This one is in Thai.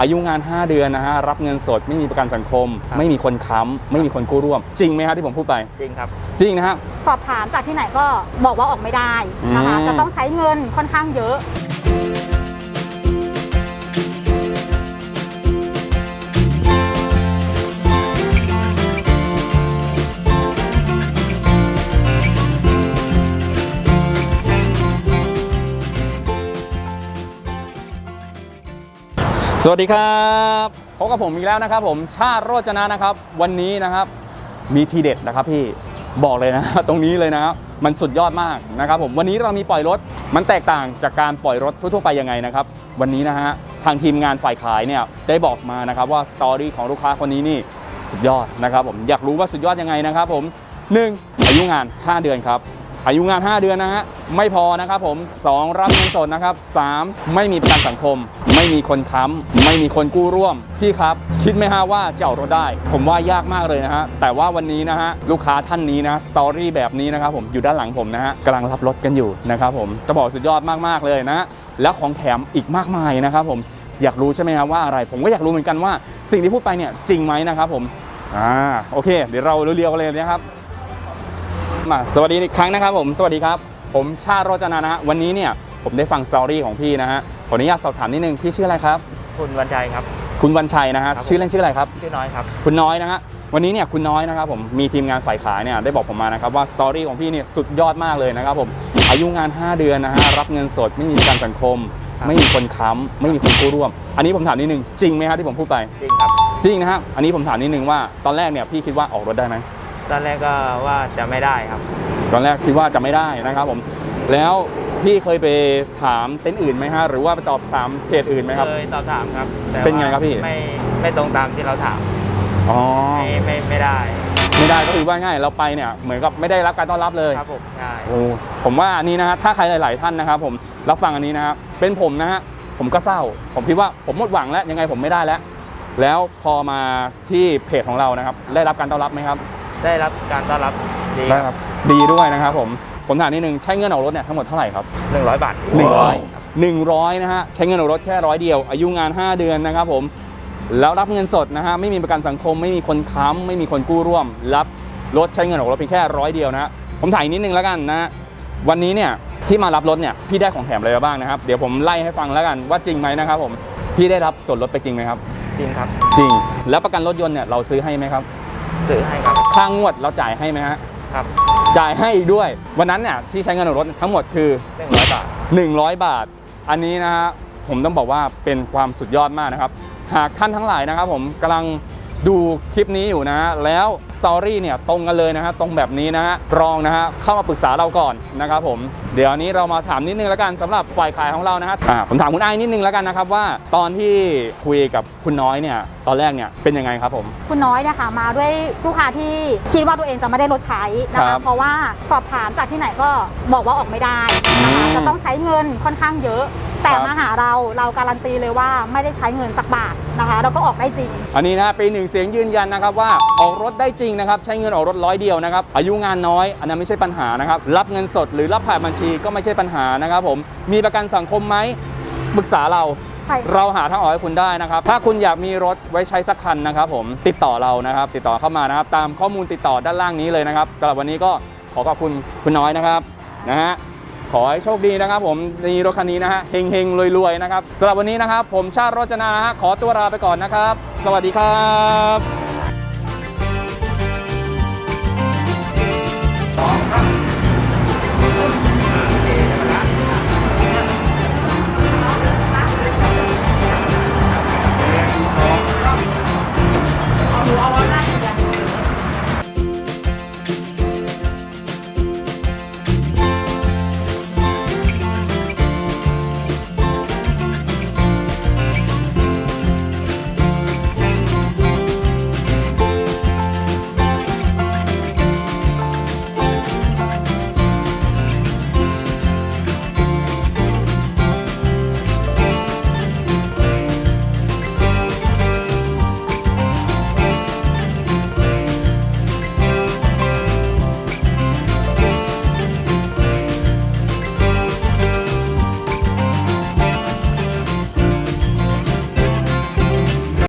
อายุงาน 5 เดือนนะฮะรับเงินสดไม่มีประกันสังคม ครับ ไม่มีคนค้ำไม่มีคนกู้ร่วม จริงไหมฮะที่ผมพูดไป จริงครับ จริงนะฮะ สอบถามจากที่ไหนก็บอกว่าออกไม่ได้นะคะ อืม จะต้องใช้เงินค่อนข้างเยอะ สวัสดีครับพบกับผมอีกแล้วนะครับ ผมชาติโรจนะนะครับ วันนี้นะครับมีทีเด็ดนะครับพี่บอกเลยนะตรงนี้เลยนะครับมันสุดยอดมากนะครับ ผมวันนี้เรามีปล่อยรถมันแตกต่างจากการปล่อยรถทั่วๆไปยังไงนะครับ วันนี้นะฮะทางทีมงานฝ่ายขายเนี่ยได้บอกมานะครับว่าสตอรี่ของลูกค้าคนนี้นี่สุดยอดนะครับ ผมอยากรู้ว่าสุดยอดยังไงนะครับ ผมหนึ่งอายุงาน 5 เดือนครับ อายุงาน 5 เดือนนะฮะไม่พอนะครับผม 2 รับเงินสดนะครับ 3 ไม่มีประกันสังคม ไม่มีคนค้ำไม่มีคนกู้ร่วมพี่ครับคิดไหมฮะว่าจะเอารถได้ ผมว่ายากมากเลยนะฮะแต่ว่าวันนี้นะฮะลูกค้าท่านนี้นะสตอรี่แบบนี้นะครับผมอยู่ด้านหลังผมนะฮะกำลังรับรถกันอยู่นะครับผมจะบอกสุดยอดมากๆเลยนะแล้วของแถมอีกมากมายนะครับผมอยากรู้ใช่ไหมครับว่าอะไร ผมก็อยากรู้เหมือนกันว่าสิ่งที่พูดไปเนี่ยจริงไหมนะครับผมอ่าโอเค เดี๋ยวเราเรียวๆกันเลยนะครับ มาสวัสดีอีกครั้งนะครับผมสวัสดีครับ ผมชาติโรจนานะฮะวันนี้เนี่ยผมได้ฟังสตอรี่ของพี่นะฮะขออนุญาตสอบถามนิดนึงพี่ชื่ออะไรครับ คุณวันชัยครับ คุณวันชัยนะฮะครับผม ชื่อเล่นชื่ออะไรครับ ชื่อน้อยครับ คุณน้อยนะฮะวันนี้เนี่ยคุณน้อยนะครับผมมีทีมงานฝ่ายขายเนี่ยได้บอกผมมานะครับว่าสตอรี่ของพี่เนี่ยสุดยอดมากเลยนะครับผมอายุงาน 5 เดือนนะฮะรับเงินสดไม่มีประกันสังคม ครับ ไม่มีคนค้ำไม่มีคนกู้ร่วม อันนี้ผมถามนิดนึงจริงไหมครับที่ผมพูดไปจริงครับ จริงนะฮะอันนี้ผมถามนิดนึงว่าตอนแรกเนี่ยพี่คิดว่าออกรถได้ไหม ตอนแรกก็ว่าจะไม่ได้ครับ ตอนแรกคิดว่าจะไม่ได้นะครับผม แล้วพี่เคยไปถามเต็นท์อื่นไหมฮะ หรือว่าไปตอบถามเพจอื่นไหมครับ เคยสอบถามครับแต่เป็นไงว่าครับพี่ ไม่ไม่ตรงตามที่เราถามอ๋อ ไม่ไม่ไม่ได้ ไม่ได้ก็คือว่าง่ายเราไปเนี่ยเหมือนกับไม่ได้รับการต้อนรับเลย ครับผมใช่โอ้ผมว่าอันนี้นะฮะถ้าใครหลาย ๆ ท่านนะครับ ผมรับฟังอันนี้นะครับเป็นผมนะฮะผมก็เศร้า ผมคิดว่าผมหมดหวังแล้วยังไงผมไม่ได้แล้ว แล้วพอมาที่เพจของเรานะครับ ได้รับการต้อนรับไหมครับ ได้รับการต้อนรับดีได้ครับดีด้วยนะครับผมผมถามนิดนึงใช้เงินออกรถเนี่ยทั้งหมดเท่าไหร่ครับหนึ่งร้อยบาทหนึ่งร้อยครับหนึ่งร้อยนะฮะใช้เงินออกรถแค่ร้อยเดียว อายุงาน 5 เดือนนะครับผมแล้วรับเงินสดนะฮะไม่มีประกันสังคมไม่มีคนค้ำไม่มีคนกู้ร่วม รับรถใช้เงินออกรถเพียงแค่ร้อยเดียวนะฮะผมถ่ายนิดนึงแล้วกันนะฮะวันนี้เนี่ยที่มารับรถเนี่ยพี่ได้ของแถมอะไรมาบ้างนะครับเดี๋ยวผมไล่ให้ฟังแล้วกันว่าจริงไหมนะครับผมพี่ได้รับส่วนลดไปจริงไหมครับ จริงครับ จริง แล้วประกันรถยนต์เนี่ยเราซื้อให้ไหมครับ ซื้อให้ครับค่างวดเราจ่ายให้ไหมฮะ ครับจ่ายให้อีกด้วย วันนั้นเนี่ยที่ใช้เงินออกรถทั้งหมดคือ หนึ่งร้อยบาท 100 บาท อันนี้นะฮะผมต้องบอกว่าเป็นความสุดยอดมากนะครับ หากท่านทั้งหลายนะครับผมกำลัง ดูคลิปนี้อยู่นะฮะแล้วสตอรี่เนี่ยตรงกันเลยนะฮะตรงแบบนี้นะฮะรองนะฮะเข้ามาปรึกษาเราก่อนนะครับผมเดี๋ยวนี้เรามาถามนิดนึงแล้วกันสำหรับฝ่ายขายของเรานะฮะอ่าผมถามคุณไอ้ายนิดนึงแล้วกันนะครับว่าตอนที่คุยกับคุณน้อยเนี่ยตอนแรกเนี่ยเป็นยังไงครับผม คุณน้อยเนี่ยค่ะมาด้วยลูกค้าที่คิดว่าตัวเองจะไม่ได้รถใช้นะครัคะบเพราะว่าสอบถามจากที่ไหนก็บอกว่าออกไม่ได้นะคะอืมจะต้องใช้เงินค่อนข้างเยอะ แต่ครับมาหาเราเราการันตีเลยว่าไม่ได้ใช้เงินสักบาทนะคะเราก็ออกได้จริง อันนี้นะเป็นหนึ่งเสียงยืนยันนะครับว่าออกรถได้จริงนะครับใช้เงินออกรถร้อยเดียวนะครับอายุงานน้อยอันนั้นไม่ใช่ปัญหานะครับรับเงินสดหรือรับผ่านบัญชีก็ไม่ใช่ปัญหานะครับผมมีประกันสังคมไหมปรึกษาเราใช่ค่ะเราหาทางออกให้คุณได้นะครับ ถ้าคุณอยากมีรถไว้ใช้สักคันนะครับผมติดต่อเรานะครับ ติดต่อเข้ามานะครับ ตามข้อมูลติดต่อด้านล่างนี้เลยนะครับสำหรับวันนี้ก็ขอขอบคุณคุณน้อยนะครับนะฮะ ขอให้โชคดีนะครับ ผมในรถคันนี้นะฮะเฮงเฮงรวยๆนะครับสำหรับวันนี้นะครับ ผมชาติโรจนานะฮะขอตัวลาไปก่อนนะครับ สวัสดีครับ